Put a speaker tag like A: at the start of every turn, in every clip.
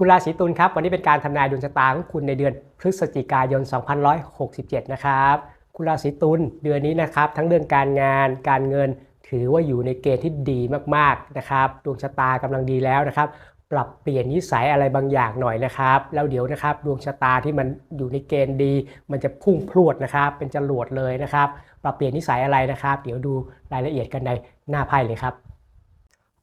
A: คุณราศีตุลครับวันนี้เป็นการทำนายดวงชะตาของคุณในเดือนพฤศจิกายน2567 นะครับคุณราศีตุลเดือนนี้นะครับทั้งเรื่องการงานการเงินถือว่าอยู่ในเกณฑ์ที่ดีมากๆนะครับดวงชะตากำลังดีแล้วนะครับ ปรับเปลี่ยนนิสัยอะไรบางอย่างหน่อยนะครับ แล้วเดี๋ยวนะครับดวงชะตาที่มันอยู่ในเกณฑ์ดี มันจะพุ่งพรวดนะครับ เป็นจรวดเลยนะครับ ปรับเปลี่ยนนิสัยอะไรนะครับ เดี๋ยวดูรายละเอียดกันในหน้าไพ่เลยครับ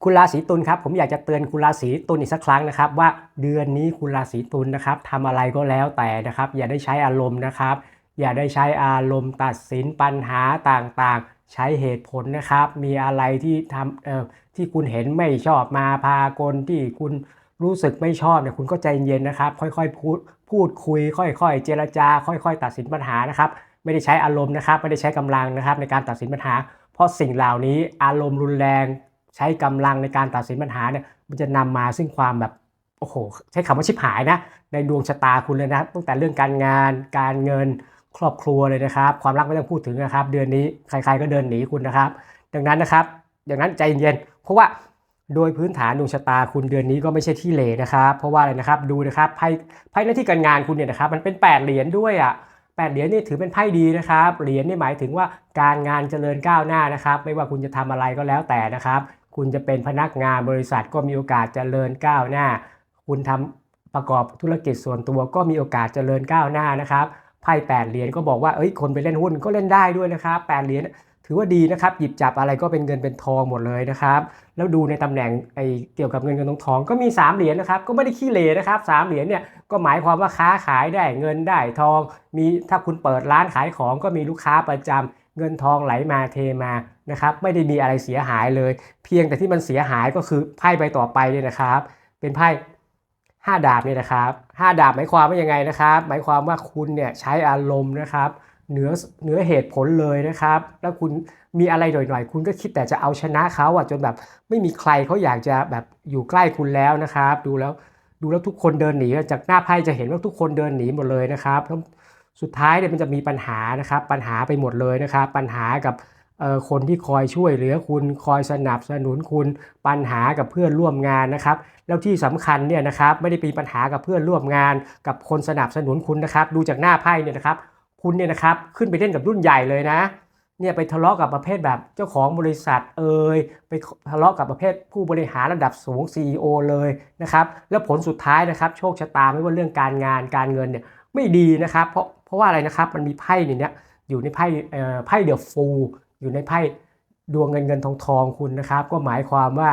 A: คุณราศีตุลครับผมอยากจะเตือนคุณราศีตุลอีกสักครั้งนะครับ ว่าเดือนนี้คุณราศีตุลนะครับทำอะไรก็แล้วแต่นะครับ อย่าได้ใช้อารมณ์นะครับ อย่าได้ใช้อารมณ์ตัดสินปัญหาต่างๆ ใช้เหตุผลนะครับ มีอะไรที่ทำเอ่อที่คุณเห็นไม่ชอบมาพากลที่คุณรู้สึกไม่ชอบเนี่ยคุณก็ใจเย็นนะครับ ค่อยๆพูดพูดคุย ค่อยๆ เจรจา ค่อยๆ ตัดสินปัญหานะครับ ไม่ได้ใช้อารมณ์นะครับ ไม่ได้ใช้กำลังนะครับ ในการตัดสินปัญหา เพราะสิ่งเหล่านี้อารมณ์รุนแรง ใช้กำลังในการตัดสินปัญหาเนี่ยมันจะนำมาซึ่งความแบบโอ้โหใช้คำว่าชิบหายนะในดวงชะตาคุณเลยนะตั้งแต่เรื่องการงาน การเงินครอบครัวเลยนะครับ ความรักไม่ต้องพูดถึงนะครับ เดือนนี้ใครๆก็เดินหนีคุณนะครับ ดังนั้นนะครับอย่างนั้นใจเย็นๆเพราะว่าโดยพื้นฐานดวงชะตาคุณเดือนนี้ก็ไม่ใช่ที่เลนะครับ เพราะว่าอะไรนะครับดูนะครับไพ่ไพ่หน้าที่การงานคุณเนี่ยนะครับมันเป็น 8 เหรียญด้วยอะแปดเหรียญนี่ถือเป็นไพ่ดีนะครับเหรียญนี่หมายถึงว่าการงานเจริญก้าวหน้านะครับ ไม่ว่าคุณจะทำอะไรก็แล้วแต่นะครับ คุณจะเป็นพนักงานบริษัทก็มีโอกาสเจริญก้าวหน้า คุณทำประกอบธุรกิจส่วนตัวก็มีโอกาสเจริญก้าวหน้านะครับไพ่แปดเหรียญก็บอกว่าเอ้ยคนไปเล่นหุ้นก็เล่นได้ด้วยนะครับแปดเหรียญถือว่าดีนะครับ หยิบจับอะไรก็เป็นเงินเป็นทองหมดเลยนะครับ แล้วดูในตำแหน่งไอ้เกี่ยวกับเงินเงินทองทองก็มี3เหรียญนะครับ ก็ไม่ได้ขี้เหร่นะครับสามเหรียญเนี่ยก็หมายความว่าค้าขายได้เงินได้ทอง มีถ้าคุณเปิดร้านขายของก็มีลูกค้าประจำ เงินทองไหลมาเทมานะครับไม่ได้มีอะไรเสียหายเลย เพียงแต่ที่มันเสียหายก็คือไพ่ใบต่อไปเนี่ยนะครับ เป็นไพ่ห้าดาบเนี่ยนะครับห้าดาบหมายความว่ายังไงนะครับ หมายความว่าคุณเนี่ยใช้อารมณ์นะครับเหนือเหนือเหตุผลเลยนะครับ แล้วคุณมีอะไรหน่อยๆ คุณก็คิดแต่จะเอาชนะเขาอะจนแบบไม่มีใครเขาอยากจะแบบอยู่ใกล้คุณแล้วนะครับ ดูแล้วดูแล้วทุกคนเดินหนีจากหน้าไพ่จะเห็นว่าทุกคนเดินหนีหมดเลยนะครับ สุดท้ายเนี่ยมันจะมีปัญหานะครับปัญหาไปหมดเลยนะครับปัญหากับคนที่คอยช่วยเหลือคุณคอยสนับสนุนคุณปัญหากับเพื่อนร่วมงานนะครับแล้วที่สำคัญเนี่ยนะครับไม่ได้มีปัญหากับเพื่อนร่วมงาน กับคนสนับสนุนคุณนะครับดูจากหน้าไพ่เนี่ยนะครับคุณเนี่ยนะครับขึ้นไปเล่นกับรุ่นใหญ่เลยนะเนี่ยไปทะเลาะกับประเภทแบบเจ้าของบริษัทเอ่ยไปทะเลาะกับประเภทผู้บริหารระดับสูง CEO เลยนะครับแล้วผลสุดท้ายนะครับโชคชะตาไม่ว่าเรื่องการงานการเงินเนี่ยไม่ดีนะครับเพราะเพราะว่าอะไรนะครับ มันมีไพ่ในเนี้ยอยู่ในไพ่ไพ่เดอะฟูอยู่ในไพ่ดวงเงินเงินทองทองคุณนะครับ ก็หมายความว่า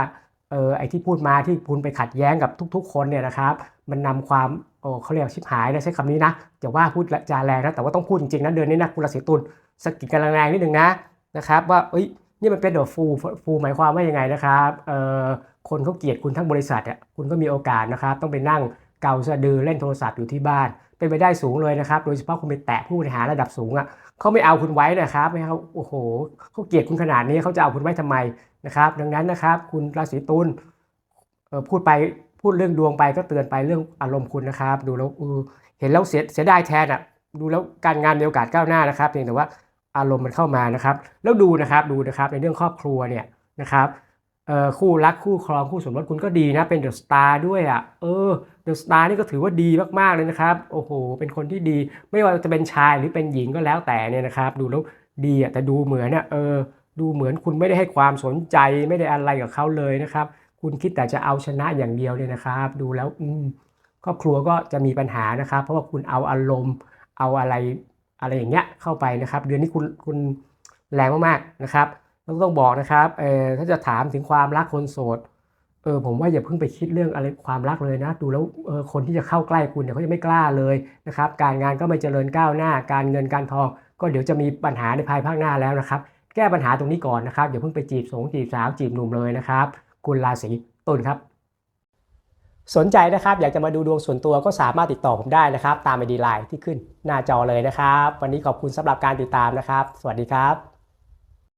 A: เออไอที่พูดมาที่คุณไปขัดแย้งกับทุก ๆ คนเนี่ยนะครับ มันนำความโอ้เขาเรียกชิบหายนะใช้คำนี้นะอย่าว่าพูดจาแรงนะแต่ว่าต้องพูดจริงๆนะเดือนนี้นะคุณราศีตุลสกิดกันแรงนิดนึงนะนะครับ ว่าเอ้ยนี่มันเป็นเดอะฟูฟูหมายความว่ายังไงนะครับเออคนเขาเกลียดคุณทั้งบริษัทอะคุณก็มีโอกาสนะครับ ต้องไปนั่งเกาสะดือเล่นโทรศัพท์อยู่ที่บ้าน เป็นไปได้สูงเลยนะครับ โดยเฉพาะคุณไปแตะผู้บริหารระดับสูงอะเขาไม่เอาคุณไว้นะครับไม่เขาโอ้โหเขาเกลียดคุณขนาดนี้เขาจะเอาคุณไว้ทำไมนะครับ ดังนั้นนะครับ คุณราศีตุลพูดไปพูดเรื่องดวงไปก็เตือนไปเรื่องอารมณ์คุณนะครับ ดูแล้วเห็นแล้วเสียเสียดายแทนอะดูแล้วการงานมีโอกาสก้าวหน้านะครับเพียงแต่ว่าอารมณ์มันเข้ามานะครับ แล้วดูนะครับดูนะครับในเรื่องครอบครัวเนี่ยนะครับ คู่รักคู่ครองคู่สมรสคุณก็ดีนะ เป็นเดอะสตาร์ด้วยอะเออเดอะสตาร์นี่ก็ถือว่าดีมากๆเลยนะครับ โอ้โห เป็นคนที่ดี ไม่ว่าจะเป็นชายหรือเป็นหญิงก็แล้วแต่เนี่ยนะครับ ดูแล้วดีอะแต่ดูเหมือนเนี่ยเออดูเหมือนคุณไม่ได้ให้ความสนใจไม่ได้อะไรกับเขาเลยนะครับ คุณคิดแต่จะเอาชนะอย่างเดียวเนี่ยนะครับ ดูแล้วอืมครอบครัวก็จะมีปัญหานะครับ เพราะว่าคุณเอาอารมณ์เอาอะไรอะไรอย่างเงี้ยเข้าไปนะครับ เดือนนี้คุณคุณแรงมากๆนะครับ ต้องต้องบอกนะครับเออถ้าจะถามถึงความรักคนโสดเออผมว่าอย่าเพิ่งไปคิดเรื่องอะไรความรักเลยนะ ดูแล้วเออคนที่จะเข้าใกล้คุณเนี่ยเขายังไม่กล้าเลยนะครับการงานก็ไม่เจริญก้าวหน้า การเงินการทอง ก็เดี๋ยวจะมีปัญหาในภายภาคหน้าแล้วนะครับ แก้ปัญหาตรงนี้ก่อนนะครับอย่าเพิ่งไปจีบสงจีบสาวจีบหนุ่มเลยนะครับ คุณราศีตุลครับ สนใจนะครับอยากจะมาดูดวงส่วนตัวก็สามารถติดต่อผมได้นะครับ ตามไอดีไลน์ที่ขึ้นหน้าจอเลยนะครับ วันนี้ขอบคุณสำหรับการติดตามนะครับ สวัสดีครับ